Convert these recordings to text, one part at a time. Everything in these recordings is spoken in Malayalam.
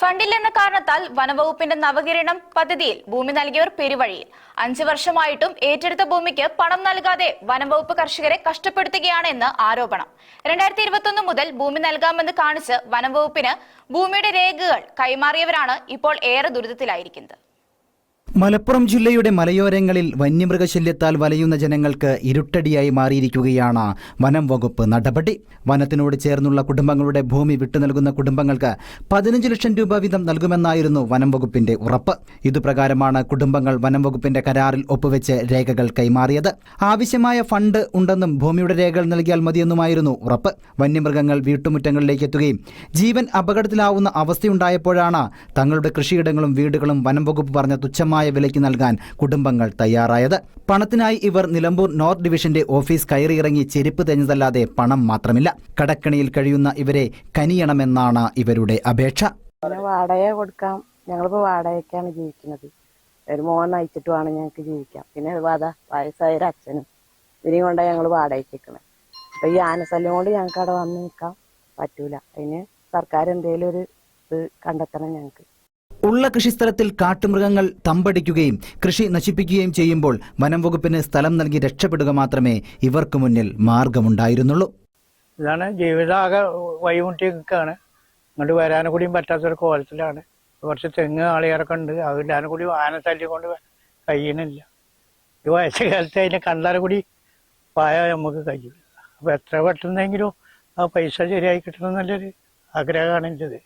ഫണ്ടില്ലെന്ന കാരണത്താൽ വനവകുപ്പിന്റെ നവകിരണം പദ്ധതിയിൽ ഭൂമി നൽകിയവർ പെരുവഴിയിൽ. അഞ്ചു വർഷമായിട്ടും ഏറ്റെടുത്ത ഭൂമിക്ക് പണം നൽകാതെ വനംവകുപ്പ് കർഷകരെ കഷ്ടപ്പെടുത്തുകയാണ് കഷ്ടപ്പെടുത്തുകയാണെന്ന് ആരോപണം. രണ്ടായിരത്തി ഇരുപത്തൊന്ന് മുതൽ ഭൂമി നൽകാമെന്ന് കാണിച്ച് വനംവകുപ്പിന് ഭൂമിയുടെ രേഖകൾ കൈമാറിയവരാണ് ഇപ്പോൾ ഏറെ ദുരിതത്തിലായിരിക്കുന്നത്. മലപ്പുറം ജില്ലയുടെ മലയോരങ്ങളിൽ വന്യമൃഗശല്യത്താൽ വലയുന്ന ജനങ്ങൾക്ക് ഇരുട്ടടിയായി മാറിയിരിക്കുകയാണ് വനം വകുപ്പ് നടപടി. വനത്തിനോട് ചേർന്നുള്ള കുടുംബങ്ങളുടെ ഭൂമി വിട്ടു നൽകുന്ന കുടുംബങ്ങൾക്ക് പതിനഞ്ച് ലക്ഷം രൂപ വീതം നൽകുമെന്നായിരുന്നു വനം വകുപ്പിന്റെ ഉറപ്പ്. ഇതുപ്രകാരമാണ് കുടുംബങ്ങൾ വനം വകുപ്പിന്റെ കരാറിൽ ഒപ്പുവെച്ച് രേഖകൾ കൈമാറിയത്. ആവശ്യമായ ഫണ്ട് ഉണ്ടെന്നും ഭൂമിയുടെ രേഖകൾ നൽകിയാൽ മതിയെന്നുമായിരുന്നു ഉറപ്പ്. വന്യമൃഗങ്ങൾ വീട്ടുമുറ്റങ്ങളിലേക്ക് എത്തുകയും ജീവൻ അപകടത്തിലാവുന്ന അവസ്ഥയുണ്ടായപ്പോഴാണ് തങ്ങളുടെ കൃഷിയിടങ്ങളും വീടുകളും വനം വകുപ്പ് പറഞ്ഞ തുച്ഛമായ വിലയ്ക്ക് നൽകാൻ കുടുംബങ്ങൾ തയ്യാറായത്. പണത്തിനായി ഇവർ നിലമ്പൂർ നോർത്ത് ഡിവിഷന്റെ ഓഫീസ് കയറിയിറങ്ങി ചെരുപ്പ് തെഞ്ഞതല്ലാതെ പണം മാത്രമില്ല. കടക്കണിയിൽ കഴിയുന്ന ഇവരെ കനിയണമെന്നാണ് ഇവരുടെ അപേക്ഷ. വാടക കൊടുക്കാം. ഞങ്ങളിപ്പോ വാടകയ്ക്കാണ് ജീവിക്കുന്നത്. ഒരു മോൻ നയിച്ചിട്ട് വേണം ഞങ്ങൾക്ക് ജീവിക്കാം. പിന്നെ വാദ വയസ്സായ ഒരു അച്ഛനും. ഇതിനെയും കൊണ്ടാണ് ഞങ്ങൾ വാടകയ്ക്ക് അപ്പൊ ഈ ആനശല്യം കൊണ്ട് ഞങ്ങൾക്ക് അവിടെ വന്ന് നിൽക്കാൻ പറ്റൂല. അതിന് സർക്കാർ എന്തെങ്കിലും ഒരു ഇത് കണ്ടെത്തണം ഞങ്ങൾക്ക്. ഉള്ള കൃഷിസ്ഥലത്തിൽ കാട്ടുമൃഗങ്ങൾ തമ്പടിക്കുകയും കൃഷി നശിപ്പിക്കുകയും ചെയ്യുമ്പോൾ വനം വകുപ്പിന് സ്ഥലം നൽകി രക്ഷപ്പെടുക മാത്രമേ ഇവർക്ക് മുന്നിൽ മാർഗമുണ്ടായിരുന്നുള്ളൂ. ഇതാണ് ജീവിതാകെ വൈമുട്ടി നിൽക്കുകയാണ് ഇങ്ങോട്ട് വരാനും കൂടിയും പറ്റാത്തൊരു കോലത്തിലാണ്. കുറച്ച് തെങ്ങ് ആളിയറൊക്കെ ഉണ്ട്. അതില്ലാനും കൂടി ആന തല്ലി കൊണ്ട് കഴിയണില്ല. ഈ വയസ്സുകാലത്ത് അതിനെ കണ്ടാലും കൂടി പായ നമുക്ക് കഴിയില്ല അപ്പൊ എത്ര പെട്ടെന്നെങ്കിലും ആ പൈസ ശരിയായി കിട്ടണം എന്നുള്ളൊരു ആഗ്രഹമാണ് എന്റെത്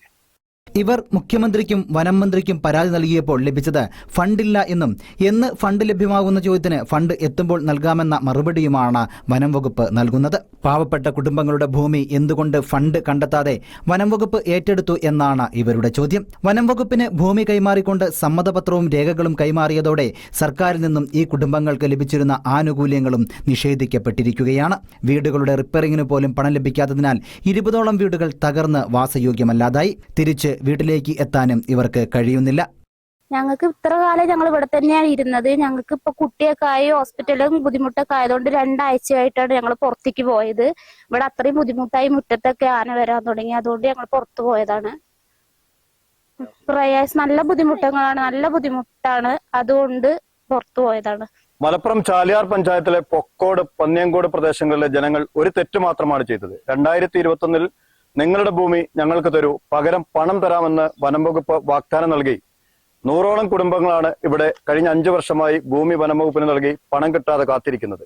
ഇവർ മുഖ്യമന്ത്രിക്കും വനം മന്ത്രിക്കും പരാതി നൽകിയപ്പോൾ ലഭിച്ചത് ഫണ്ടില്ല എന്നും എന്ന് ഫണ്ട് ലഭ്യമാകുന്ന ചോദ്യത്തിന് ഫണ്ട് എത്തുമ്പോൾ നൽകാമെന്ന മറുപടിയുമാണ് വനം വകുപ്പ് നൽകുന്നത്. പാവപ്പെട്ട കുടുംബങ്ങളുടെ ഭൂമി എന്തുകൊണ്ട് ഫണ്ട് കണ്ടെത്താതെ വനം വകുപ്പ് ഏറ്റെടുത്തു എന്നാണ് ഇവരുടെ ചോദ്യം. വനം വകുപ്പിന് ഭൂമി കൈമാറിക്കൊണ്ട് സമ്മതപത്രവും രേഖകളും കൈമാറിയതോടെ സർക്കാരിൽ നിന്നും ഈ കുടുംബങ്ങൾക്ക് ലഭിച്ചിരുന്ന ആനുകൂല്യങ്ങളും നിഷേധിക്കപ്പെട്ടിരിക്കുകയാണ്. വീടുകളുടെ റിപ്പയറിംഗിന് പോലും പണം ലഭിക്കാത്തതിനാൽ ഇരുപതോളം വീടുകൾ തകർന്ന് വാസയോഗ്യമല്ലാതായി. തിരിച്ച് വീട്ടിലേക്ക് എത്താനും ഇവർക്ക് കഴിയുന്നില്ല. ഞങ്ങൾക്ക് ഇത്ര കാലം ഞങ്ങൾ ഇവിടെ തന്നെയാണ് ഇരുന്നത്. ഞങ്ങൾക്ക് ഇപ്പൊ കുട്ടിയൊക്കെ ആയി ഹോസ്പിറ്റലും ബുദ്ധിമുട്ടൊക്കെ ആയതുകൊണ്ട് രണ്ടാഴ്ചയായിട്ടാണ് ഞങ്ങൾ പുറത്തേക്ക് പോയത്. ഇവിടെ അത്രയും ബുദ്ധിമുട്ടായി മുറ്റത്തൊക്കെ ആന വരാൻ തുടങ്ങി. അതുകൊണ്ട് ഞങ്ങൾ പുറത്തു പോയതാണ്. പ്രയാസ് നല്ല ബുദ്ധിമുട്ടുകളാണ് നല്ല ബുദ്ധിമുട്ടാണ്. അതുകൊണ്ട് പുറത്തു പോയതാണ്. മലപ്പുറം ചാലിയാർ പഞ്ചായത്തിലെ പൊക്കോട് പന്നിയങ്കോട് പ്രദേശങ്ങളിലെ ജനങ്ങൾ ഒരു തെറ്റ് മാത്രമാണ് ചെയ്തത്. രണ്ടായിരത്തി ഇരുപത്തൊന്നിൽ നിങ്ങളുടെ ഭൂമി ഞങ്ങൾക്ക് തരൂ. പകരം പണം തരാമെന്ന് വനം വകുപ്പ് വാഗ്ദാനം നൽകി. നൂറോളം കുടുംബങ്ങളാണ് ഇവിടെ കഴിഞ്ഞ അഞ്ചു വർഷമായി ഭൂമി വനം വകുപ്പിന് നൽകി പണം കിട്ടാതെ കാത്തിരിക്കുന്നത്.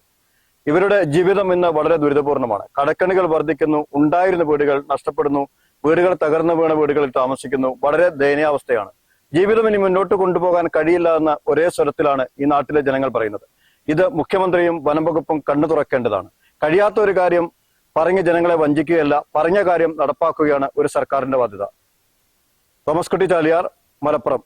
ഇവരുടെ ജീവിതം ഇന്ന് വളരെ ദുരിതപൂർണമാണ്. കടക്കണികൾ വർദ്ധിക്കുന്നു ഉണ്ടായിരുന്ന വീടുകൾ നഷ്ടപ്പെടുന്നു വീടുകൾ തകർന്നു വീണ വീടുകളിൽ താമസിക്കുന്നു. വളരെ ദയനീയാവസ്ഥയാണ്. ജീവിതം ഇനി മുന്നോട്ട് കൊണ്ടുപോകാൻ കഴിയില്ല എന്ന ഒരേ സ്വരത്തിലാണ് ഈ നാട്ടിലെ ജനങ്ങൾ പറയുന്നത്. ഇത് മുഖ്യമന്ത്രിയും വനം വകുപ്പും കണ്ണു തുറക്കേണ്ടതാണ്. കഴിയാത്ത ഒരു കാര്യം പറഞ്ഞ് ജനങ്ങളെ വഞ്ചിക്കുകയല്ല പറഞ്ഞ കാര്യം നടപ്പാക്കുകയാണ് ഒരു സർക്കാരിന്റെ ബാധ്യത. തോമസ് കുട്ടി ചാലിയാർ മലപ്പുറം.